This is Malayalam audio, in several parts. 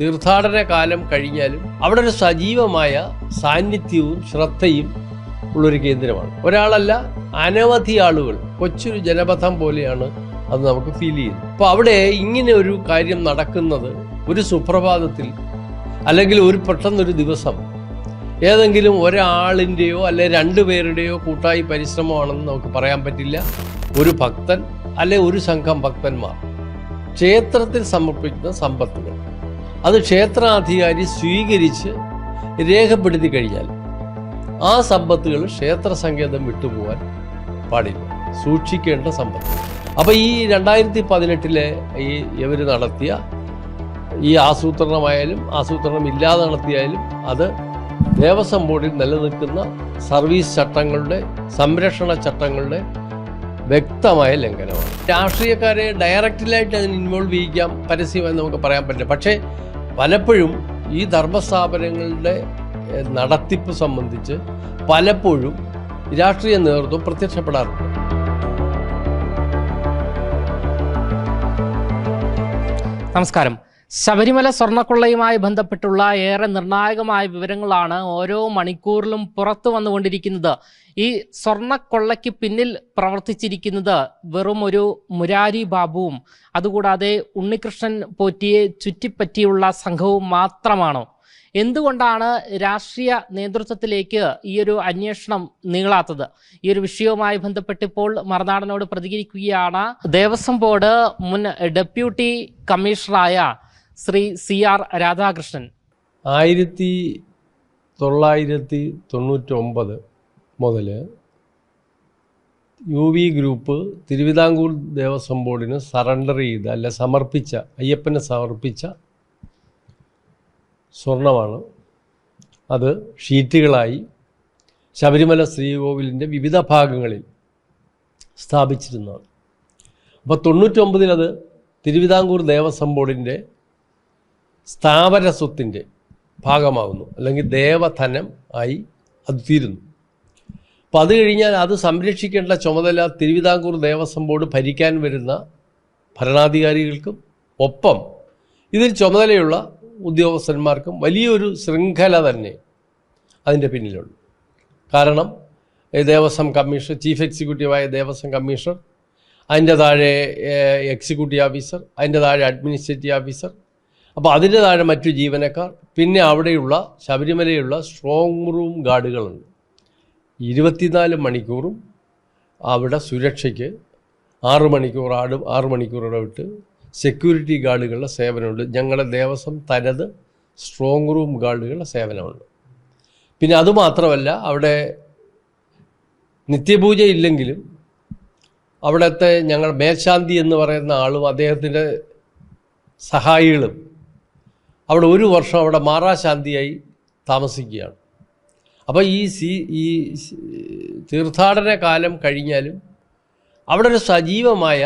തീർത്ഥാടന കാലം കഴിഞ്ഞാലും അവിടെ ഒരു സജീവമായ സാന്നിധ്യവും ശ്രദ്ധയും ഉള്ളൊരു കേന്ദ്രമാണ്. ഒരാളല്ല അനവധി ആളുകൾ. കൊച്ചൊരു ജനപഥം പോലെയാണ് അത് നമുക്ക് ഫീൽ ചെയ്യുന്നത്. അപ്പൊ അവിടെ ഇങ്ങനെ ഒരു കാര്യം നടക്കുന്നത് ഒരു സുപ്രഭാതത്തിൽ അല്ലെങ്കിൽ ഒരു പെട്ടെന്നൊരു ദിവസം ഏതെങ്കിലും ഒരാളിന്റെയോ അല്ലെ രണ്ടുപേരുടെയോ കൂട്ടായി പരിശ്രമമാണെന്ന് നമുക്ക് പറയാൻ പറ്റില്ല. ഒരു ഭക്തൻ അല്ലെ ഒരു സംഘം ഭക്തന്മാർ. ക്ഷേത്രത്തിൽ സമർപ്പിക്കുന്ന സമ്പത്തുകൾ. അത് ക്ഷേത്രാധികാരി സ്വീകരിച്ച് രേഖപ്പെടുത്തി കഴിഞ്ഞാൽ ആ സമ്പത്തുകൾ ക്ഷേത്ര സങ്കേതം വിട്ടുപോകാൻ പാടില്ല. സൂക്ഷിക്കേണ്ട സമ്പത്ത്. അപ്പോൾ ഈ രണ്ടായിരത്തി പതിനെട്ടിലെ ഈ ഇവർ നടത്തിയ ഈ ആസൂത്രണമായാലും ആസൂത്രണം ഇല്ലാതെ നടത്തിയാലും അത് ദേവസ്വം ബോർഡിൽ നിലനിൽക്കുന്ന സർവീസ് ചട്ടങ്ങളുടെ സംരക്ഷണ ചട്ടങ്ങളുടെ വ്യക്തമായ ലംഘനമാണ്. രാഷ്ട്രീയക്കാരെ ഡയറക്റ്റിലായിട്ട് അതിന് ഇൻവോൾവ് ചെയ്യിക്കാം. പരസ്യമായി നമുക്ക് പറയാൻ പറ്റില്ല. പക്ഷേ പലപ്പോഴും ഈ ധർമ്മസ്ഥാപനങ്ങളുടെ നടത്തിപ്പ് സംബന്ധിച്ച് പലപ്പോഴും രാഷ്ട്രീയ നേതൃത്വം പ്രത്യക്ഷപ്പെടാറുണ്ട്. നമസ്കാരം. ശബരിമല സ്വർണക്കൊള്ളയുമായി ബന്ധപ്പെട്ടുള്ള ഏറെ നിർണായകമായ വിവരങ്ങളാണ് ഓരോ മണിക്കൂറിലും പുറത്തു വന്നുകൊണ്ടിരിക്കുന്നത്. ഈ സ്വർണക്കൊള്ളയ്ക്ക് പിന്നിൽ പ്രവർത്തിച്ചിരിക്കുന്നത് വെറും ഒരു മുരാരി ബാബുവും അതുകൂടാതെ ഉണ്ണികൃഷ്ണൻ പോറ്റിയെ ചുറ്റിപ്പറ്റിയുള്ള സംഘവും മാത്രമാണോ. എന്തുകൊണ്ടാണ് രാഷ്ട്രീയ നേതൃത്വത്തിലേക്ക് ഈ ഒരു അന്വേഷണം നീളാത്തത്? ഈ ഒരു വിഷയവുമായി ബന്ധപ്പെട്ട് ഇപ്പോൾ മറുനാടനോട് പ്രതികരിക്കുകയാണ് ദേവസ്വം ബോർഡ് മുൻ ഡെപ്യൂട്ടി കമ്മീഷണറായ ശ്രീ സി ആർ രാധാകൃഷ്ണൻ. ആയിരത്തി തൊള്ളായിരത്തി തൊണ്ണൂറ്റൊമ്പത് മുതൽ U V group Thiruvithamkoor Devaswom ബോർഡിന് സറണ്ടർ ചെയ്ത അല്ല സമർപ്പിച്ച അയ്യപ്പന് സമർപ്പിച്ച സ്വർണമാണ്. അത് ഷീറ്റുകളായി ശബരിമല ശ്രീകോവിലിന്റെ വിവിധ ഭാഗങ്ങളിൽ സ്ഥാപിച്ചിരുന്നതാണ്. അപ്പോൾ തൊണ്ണൂറ്റൊമ്പതിൽ അത് തിരുവിതാംകൂർ ദേവസ്വം ബോർഡിന്റെ സ്ഥാവര സ്വത്തിന്റെ ഭാഗമാകുന്നു അല്ലെങ്കിൽ ദേവധനം ആയി അത് തീരുന്നു. അപ്പം അത് കഴിഞ്ഞാൽ അത് സംരക്ഷിക്കേണ്ട ചുമതല തിരുവിതാംകൂർ ദേവസ്വം ബോർഡ് ഭരിക്കാൻ വരുന്ന ഭരണാധികാരികൾക്കും ഒപ്പം ഇതിൽ ചുമതലയുള്ള ഉദ്യോഗസ്ഥന്മാർക്കും വലിയൊരു ശൃംഖല തന്നെ അതിന്റെ പിന്നിലുണ്ട്. കാരണം ദേവസ്വം കമ്മീഷണർ ചീഫ് എക്സിക്യൂട്ടീവായ ദേവസ്വം കമ്മീഷണർ അതിന്റെ താഴെ എക്സിക്യൂട്ടീവ് ഓഫീസർ അതിന്റെ താഴെ അഡ്മിനിസ്ട്രേറ്റീവ് ഓഫീസർ അപ്പോൾ അതിന്റെ താഴെ മറ്റു ജീവനക്കാർ പിന്നെ അവിടെയുള്ള ശബരിമലയുള്ള സ്ട്രോങ് റൂം ഗാർഡുകളുണ്ട്. ഇരുപത്തിനാല് മണിക്കൂറും അവിടെ സുരക്ഷയ്ക്ക് ആറ് മണിക്കൂർ ആടും ആറ് മണിക്കൂർ ഇടവിട്ട് സെക്യൂരിറ്റി ഗാർഡുകളുടെ സേവനമുണ്ട്. ഞങ്ങളുടെ ദേവസ്വം തനത് സ്ട്രോങ് റൂം ഗാർഡുകളുടെ സേവനമുണ്ട്. പിന്നെ അതുമാത്രമല്ല അവിടെ നിത്യപൂജ ഇല്ലെങ്കിലും അവിടുത്തെ ഞങ്ങൾ മേൽശാന്തി എന്ന് പറയുന്ന ആളും അദ്ദേഹത്തിന്റെ സഹായികളും അവിടെ ഒരു വർഷം അവിടെ മാറാശാന്തിയായി താമസിക്കുകയാണ്. അപ്പോൾ ഈ സി ഈ തീർത്ഥാടന കാലം കഴിഞ്ഞാലും അവിടെ ഒരു സജീവമായ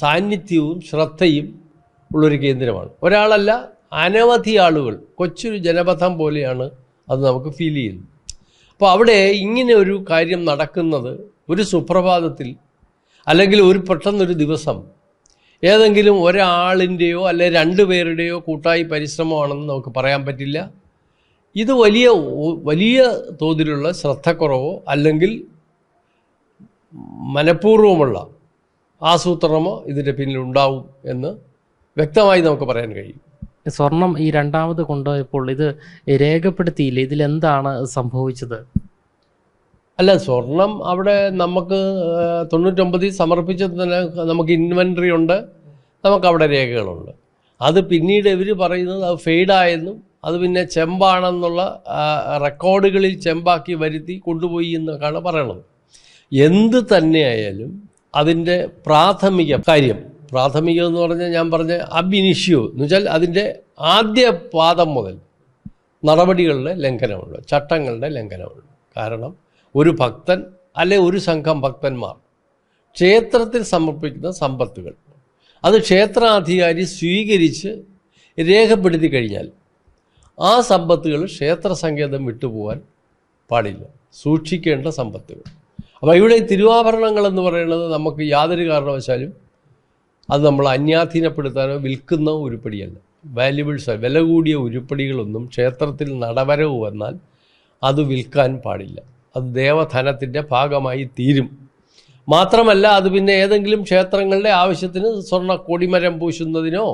സാന്നിധ്യവും ശ്രദ്ധയും ഉള്ളൊരു കേന്ദ്രമാണ്. ഒരാളല്ല അനവധി ആളുകൾ കൊച്ചൊരു ജനപഥം പോലെയാണ് അത് നമുക്ക് ഫീൽ ചെയ്യുന്നത്. അപ്പോൾ അവിടെ ഇങ്ങനെ ഒരു കാര്യം നടക്കുന്നത് ഒരു സുപ്രഭാതത്തിൽ അല്ലെങ്കിൽ ഒരു പെട്ടെന്നൊരു ദിവസം ഏതെങ്കിലും ഒരാളിന്റെയോ അല്ലെ രണ്ടുപേരുടെയോ കൂട്ടായി പരിശ്രമമാണെന്ന് നമുക്ക് പറയാൻ പറ്റില്ല. ഇത് വലിയ വലിയ തോതിലുള്ള ശ്രദ്ധക്കുറവോ അല്ലെങ്കിൽ മനഃപൂർവമുള്ള ആസൂത്രണമോ ഇതിന്റെ പിന്നിലുണ്ടാവും എന്ന് വ്യക്തമായി നമുക്ക് പറയാൻ കഴിയും. സ്വർണം ഈ രണ്ടാമത് കൊണ്ടുപോയപ്പോൾ ഇത് രേഖപ്പെടുത്തിയില്ല? ഇതിലെന്താണ് സംഭവിച്ചത്? അല്ല സ്വർണം അവിടെ നമുക്ക് തൊണ്ണൂറ്റൊമ്പതിൽ സമർപ്പിച്ചത് തന്നെ നമുക്ക് ഇൻവെൻട്രി ഉണ്ട്. നമുക്ക് അവിടെ രേഖകളുണ്ട്. അത് പിന്നീട് ഇവർ പറയുന്നത് അത് ഫെയ്ഡായെന്നും അത് പിന്നെ ചെമ്പാണെന്നുള്ള റെക്കോർഡുകളിൽ ചെമ്പാക്കി വരുത്തി കൊണ്ടുപോയി എന്നൊക്കെയാണ് പറയണത്. എന്ത് തന്നെയായാലും അതിന്റെ പ്രാഥമിക കാര്യം പ്രാഥമികം എന്ന് പറഞ്ഞാൽ ഞാൻ പറഞ്ഞ അബിനിഷ്യോ എന്ന് വെച്ചാൽ അതിന്റെ ആദ്യ പാദം മുതൽ നടപടികളുടെ ലംഘനമുണ്ട് ചട്ടങ്ങളുടെ ലംഘനമുണ്ട്. കാരണം ഒരു ഭക്തൻ അല്ലെ ഒരു സംഘം ഭക്തന്മാർ. ക്ഷേത്രത്തിൽ സമർപ്പിക്കുന്ന സമ്പത്തുകൾ. അത് ക്ഷേത്രാധികാരി സ്വീകരിച്ച് രേഖപ്പെടുത്തി കഴിഞ്ഞാൽ ആ സമ്പത്തുകൾ ക്ഷേത്ര സങ്കേതം വിട്ടുപോകാൻ പാടില്ല. സൂക്ഷിക്കേണ്ട സമ്പത്തുകൾ. അപ്പോൾ ഇവിടെ തിരുവാഭരണങ്ങൾ എന്ന് പറയുന്നത് നമുക്ക് യാതൊരു കാരണവശാലും അത് നമ്മൾ അന്യാധീനപ്പെടുത്താനോ വിൽക്കുന്ന ഉരുപ്പടിയല്ല. വാല്യുബിൾസ് വില കൂടിയ ഉരുപ്പടികളൊന്നും ക്ഷേത്രത്തിൽ നടവരവ് വന്നാൽ അത് വിൽക്കാൻ പാടില്ല. അത് ദേവധനത്തിന്റെ ഭാഗമായി തീരും. മാത്രമല്ല അത് പിന്നെ ഏതെങ്കിലും ക്ഷേത്രങ്ങളുടെ ആവശ്യത്തിന് സ്വർണ കൊടിമരം പൂശുന്നതിനോ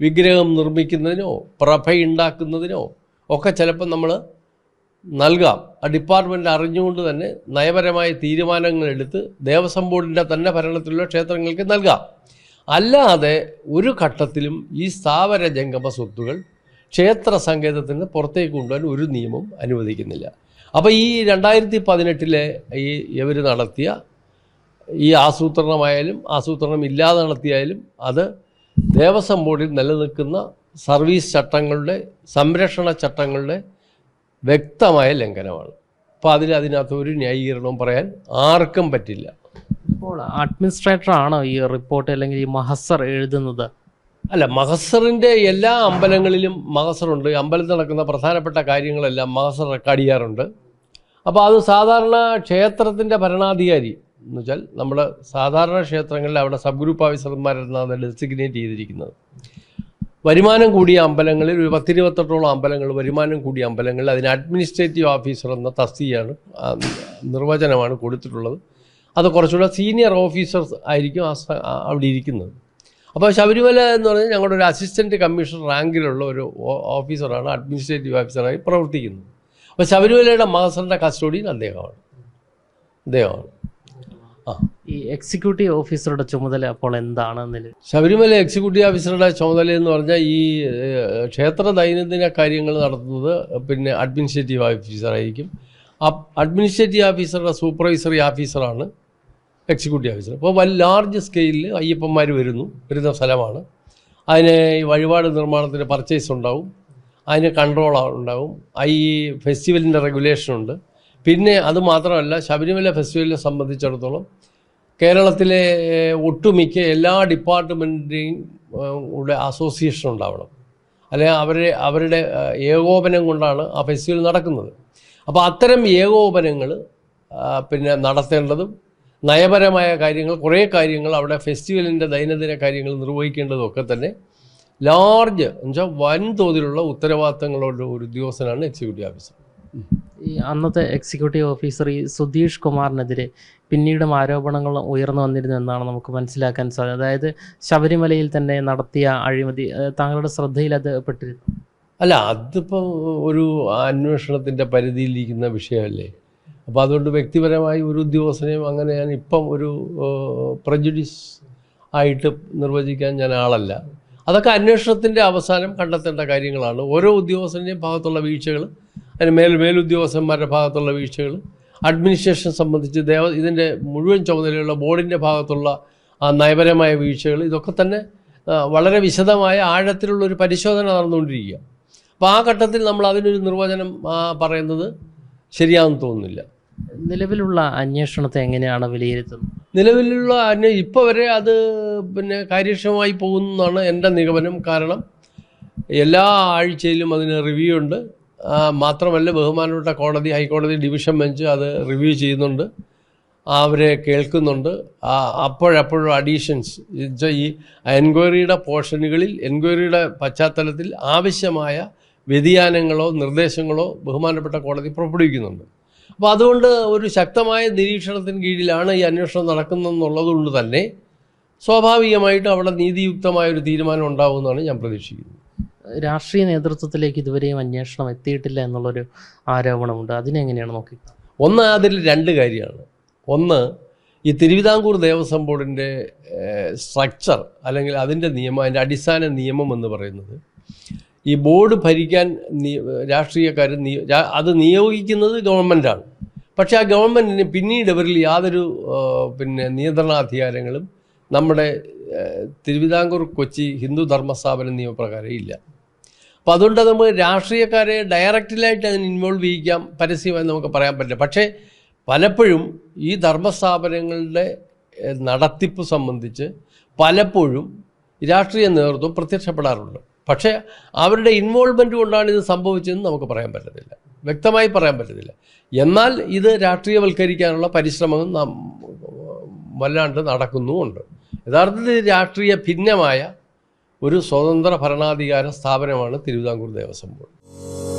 വിഗ്രഹം നിർമ്മിക്കുന്നതിനോ പ്രഭയുണ്ടാക്കുന്നതിനോ ഒക്കെ ചിലപ്പോൾ നമ്മൾ നൽകാം. ആ ഡിപ്പാർട്ട്മെന്റ് അറിഞ്ഞുകൊണ്ട് തന്നെ നയപരമായ തീരുമാനങ്ങളെടുത്ത് ദേവസ്വം ബോർഡിന്റെ തന്നെ ഭരണത്തിലുള്ള ക്ഷേത്രങ്ങൾക്ക് നൽകാം. അല്ലാതെ ഒരു ഘട്ടത്തിലും ഈ സ്ഥാവര ജംഗമ സ്വത്തുകൾ ക്ഷേത്ര സങ്കേതത്തിന് പുറത്തേക്ക് കൊണ്ടുപോകാൻ ഒരു നിയമം അനുവദിക്കുന്നില്ല. അപ്പോൾ ഈ രണ്ടായിരത്തി പതിനെട്ടിലെ ഈ ഇവർ നടത്തിയ ഈ ആസൂത്രണമായാലും ആസൂത്രണം ഇല്ലാതെ നടത്തിയാലും അത് ദേവസ്വം ബോർഡിൽ നിലനിൽക്കുന്ന സർവീസ് ചട്ടങ്ങളുടെ സംരക്ഷണ ചട്ടങ്ങളുടെ വ്യക്തമായ ലംഘനമാണ്. അപ്പോൾ അതിൽ അതിനകത്ത് ഒരു ന്യായീകരണവും പറയാൻ ആർക്കും പറ്റില്ല. ഇപ്പോൾ അഡ്മിനിസ്ട്രേറ്റർ ആണോ ഈ റിപ്പോർട്ട് അല്ലെങ്കിൽ ഈ മഹസർ എഴുതുന്നത്? അല്ല മഹസറിന്റെ എല്ലാ അമ്പലങ്ങളിലും മഹസറുണ്ട്. അമ്പലത്തിൽ നടക്കുന്ന പ്രധാനപ്പെട്ട കാര്യങ്ങളെല്ലാം മഹസർ റെക്കോർഡ് ചെയ്യാറുണ്ട്. അപ്പോൾ അത് സാധാരണ ക്ഷേത്രത്തിന്റെ ഭരണാധികാരി. എന്ന് വെച്ചാൽ നമ്മൾ സാധാരണ ക്ഷേത്രങ്ങളിൽ അവിടെ സബ് ഗ്രൂപ്പ് ഓഫീസർമാരെന്നാണ് ഡെസിഗ്നേറ്റ് ചെയ്തിരിക്കുന്നത്. വരുമാനം കൂടിയ അമ്പലങ്ങളിൽ ഒരു പത്തിരുപത്തെട്ടോളം അമ്പലങ്ങൾ വരുമാനം കൂടിയ അമ്പലങ്ങളിൽ അതിന് അഡ്മിനിസ്ട്രേറ്റീവ് ഓഫീസർ എന്ന തസ്തിയാണ് നിർവചനമാണ് കൊടുത്തിട്ടുള്ളത്. അത് കുറച്ചുകൂടെ സീനിയർ ഓഫീസേഴ്സ് ആയിരിക്കും ആ അവിടെ ഇരിക്കുന്നത്. അപ്പോൾ ശബരിമല എന്ന് പറഞ്ഞാൽ ഞങ്ങളുടെ ഒരു അസിസ്റ്റന്റ് കമ്മീഷണർ റാങ്കിലുള്ള ഒരു ഓഫീസറാണ് അഡ്മിനിസ്ട്രേറ്റീവ് ഓഫീസറായി പ്രവർത്തിക്കുന്നത്. അപ്പോൾ ശബരിമലയുടെ മാസന്റെ കസ്റ്റഡിയിൽ അദ്ദേഹമാണ്. അദ്ദേഹമാണ്. ആ. ഈ എക്സിക്യൂട്ടീവ് ഓഫീസറുടെ ചുമതല അപ്പോൾ എന്താണ് നിലവിൽ ശബരിമല എക്സിക്യൂട്ടീവ് ഓഫീസറുടെ ചുമതല എന്ന് പറഞ്ഞാൽ ഈ ക്ഷേത്ര ദൈനംദിന കാര്യങ്ങൾ നടത്തുന്നത് പിന്നെ അഡ്മിനിസ്ട്രേറ്റീവ് ഓഫീസറായിരിക്കും അഡ്മിനിസ്ട്രേറ്റീവ് ഓഫീസറുടെ സൂപ്പർവൈസറി ഓഫീസറാണ് എക്സിക്യൂട്ടീവ് ഓഫീസർ അപ്പോൾ വലിയ ലാർജ് സ്കെയിലിൽ അയ്യപ്പന്മാർ വരുന്നു വരുന്ന സ്ഥലമാണ്. അതിന് ഈ വഴിപാട് നിർമ്മാണത്തിന് പർച്ചേസ് ഉണ്ടാവും. അതിന് കൺട്രോൾ ഉണ്ടാവും. ഈ ഫെസ്റ്റിവലിന്റെ റെഗുലേഷൻ ഉണ്ട്. പിന്നെ അത് മാത്രമല്ല ശബരിമല ഫെസ്റ്റിവലിനെ സംബന്ധിച്ചിടത്തോളം കേരളത്തിലെ ഒട്ടുമിക്ക എല്ലാ ഡിപ്പാർട്ട്മെന്റിന്റെയും കൂടെ അസോസിയേഷൻ ഉണ്ടാവണം. അല്ലെങ്കിൽ അവരെ അവരുടെ ഏകോപനം കൊണ്ടാണ് ആ ഫെസ്റ്റിവൽ നടക്കുന്നത്. അപ്പോൾ അത്തരം ഏകോപനങ്ങൾ പിന്നെ നടത്തേണ്ടതും നയപരമായ കാര്യങ്ങൾ കുറേ കാര്യങ്ങൾ അവിടെ ഫെസ്റ്റിവലിന്റെ ദൈനംദിന കാര്യങ്ങൾ നിർവഹിക്കേണ്ടതും ഒക്കെ തന്നെ ലാർജ്. എന്നുവെച്ചാൽ വൻതോതിലുള്ള ഉത്തരവാദിത്തങ്ങളുള്ള ഒരു ഉദ്യോഗസ്ഥനാണ് എക്സിക്യൂട്ടീവ് ഓഫീസർ ഈ അന്നത്തെ എക്സിക്യൂട്ടീവ് ഓഫീസർ ഈ സുധീഷ് കുമാറിനെതിരെ പിന്നീടും ആരോപണങ്ങൾ ഉയർന്നു വന്നിരുന്നു എന്നാണ് നമുക്ക് മനസ്സിലാക്കാൻ സാധിച്ചത് അതായത് ശബരിമലയിൽ തന്നെ നടത്തിയ അഴിമതി താങ്കളുടെ ശ്രദ്ധയിൽ അത് പെട്ടിരുന്നു? അല്ല അതിപ്പോൾ ഒരു അന്വേഷണത്തിന്റെ പരിധിയിലിരിക്കുന്ന വിഷയമല്ലേ? അപ്പോൾ അതുകൊണ്ട് വ്യക്തിപരമായി ഒരു ഉദ്യോഗസ്ഥനെയും അങ്ങനെ ഞാൻ ഇപ്പം ഒരു പ്രജുഡിസ് ആയിട്ട് നിർവചിക്കാൻ ഞാൻ ആളല്ല. അതൊക്കെ അന്വേഷണത്തിന്റെ അവസാനം കണ്ടെത്തേണ്ട കാര്യങ്ങളാണ്. ഓരോ ഉദ്യോഗസ്ഥന്റെയും ഭാഗത്തുള്ള വീഴ്ചകൾ അതിന് മേൽ മേലുദ്യോഗസ്ഥന്മാരുടെ ഭാഗത്തുള്ള വീഴ്ചകൾ അഡ്മിനിസ്ട്രേഷൻ സംബന്ധിച്ച് ദേവ ഇതിന്റെ മുഴുവൻ ചുമതലയുള്ള ബോർഡിന്റെ ഭാഗത്തുള്ള ആ നയപരമായ വീഴ്ചകൾ ഇതൊക്കെ തന്നെ വളരെ വിശദമായ ആഴത്തിലുള്ള ഒരു പരിശോധന നടന്നുകൊണ്ടിരിക്കുക. അപ്പോൾ ആ ഘട്ടത്തിൽ നമ്മൾ അതിനൊരു നിർവചനം പറയുന്നത് ശരിയാണെന്ന് തോന്നുന്നില്ല. നിലവിലുള്ള അന്വേഷണത്തെ എങ്ങനെയാണ് വിലയിരുത്തുന്നത്? നിലവിലുള്ള അന്വേഷണം ഇപ്പോൾ വരെ അത് പിന്നെ കാര്യക്ഷമമായി പോകുന്നതാണ് എന്റെ നിഗമനം. കാരണം എല്ലാ ആഴ്ചയിലും അതിന് റിവ്യൂ ഉണ്ട്. മാത്രമല്ല ബഹുമാനപ്പെട്ട കോടതി ഹൈക്കോടതി ഡിവിഷൻ ബെഞ്ച് അത് റിവ്യൂ ചെയ്യുന്നുണ്ട്. അവരെ കേൾക്കുന്നുണ്ട്. അപ്പോഴപ്പോഴും അഡീഷൻസ് ഈ എൻക്വയറിയുടെ പോർഷനുകളിൽ എൻക്വയറിയുടെ പശ്ചാത്തലത്തിൽ ആവശ്യമായ വ്യതിയാനങ്ങളോ നിർദ്ദേശങ്ങളോ ബഹുമാനപ്പെട്ട കോടതി പുറപ്പെടുവിക്കുന്നുണ്ട്. അപ്പോൾ അതുകൊണ്ട് ഒരു ശക്തമായ നിരീക്ഷണത്തിന് കീഴിലാണ് ഈ അന്വേഷണം നടക്കുന്നത് നടക്കുന്നതെന്നുള്ളതുകൊണ്ട് തന്നെ സ്വാഭാവികമായിട്ട് അവിടെ നീതിയുക്തമായ ഒരു തീരുമാനം ഉണ്ടാവുമെന്നാണ് ഞാൻ പ്രതീക്ഷിക്കുന്നത്. രാഷ്ട്രീയ നേതൃത്വത്തിലേക്ക് ഇതുവരെയും അന്വേഷണം എത്തിയിട്ടില്ല എന്നുള്ളൊരു ആരോപണമുണ്ട്. അതിനെങ്ങനെയാണ് നോക്കി? ഒന്ന് അതിൽ രണ്ട് കാര്യമാണ്. ഒന്ന് ഈ തിരുവിതാംകൂർ ദേവസ്വം ബോർഡിന്റെ സ്ട്രക്ചർ അല്ലെങ്കിൽ അതിന്റെ നിയമം അതിന്റെ അടിസ്ഥാന നിയമം എന്ന് പറയുന്നത് ഈ ബോർഡ് ഭരിക്കാൻ രാഷ്ട്രീയക്കാർ അത് നിയോഗിക്കുന്നത് ഗവൺമെന്റാണ് പക്ഷേ ആ ഗവൺമെന്റിന് പിന്നീട് ഇവരിൽ യാതൊരു പിന്നെ നിയന്ത്രണാധികാരങ്ങളും നമ്മുടെ തിരുവിതാംകൂർ കൊച്ചി ഹിന്ദു ധർമ്മസ്ഥാപന നിയമപ്രകാരം ഇല്ല. അപ്പോൾ അതുകൊണ്ട് നമുക്ക് രാഷ്ട്രീയക്കാരെ ഡയറക്റ്റിലായിട്ട് അതിന് ഇൻവോൾവ് ചെയ്യിക്കാം പരസ്യമായി നമുക്ക് പറയാൻ പറ്റില്ല. പക്ഷേ പലപ്പോഴും ഈ ധർമ്മസ്ഥാപനങ്ങളുടെ നടത്തിപ്പ് സംബന്ധിച്ച് പലപ്പോഴും രാഷ്ട്രീയ നേതൃത്വം പ്രത്യക്ഷപ്പെടാറുണ്ട്. പക്ഷേ അവരുടെ ഇൻവോൾവ്മെന്റ് കൊണ്ടാണ് ഇത് സംഭവിച്ചതെന്ന് നമുക്ക് പറയാൻ പറ്റത്തില്ല. വ്യക്തമായി പറയാൻ പറ്റത്തില്ല. എന്നാൽ ഇത് രാഷ്ട്രീയവൽക്കരിക്കാനുള്ള പരിശ്രമം നാം വല്ലാണ്ട് നടക്കുന്നുമുണ്ട്. യഥാർത്ഥത്തിൽ രാഷ്ട്രീയ ഭിന്നമായ ഒരു സ്വതന്ത്ര ഭരണാധികാര സ്ഥാപനമാണ് തിരുവിതാംകൂർ ദേവസ്വം ബോർഡ്.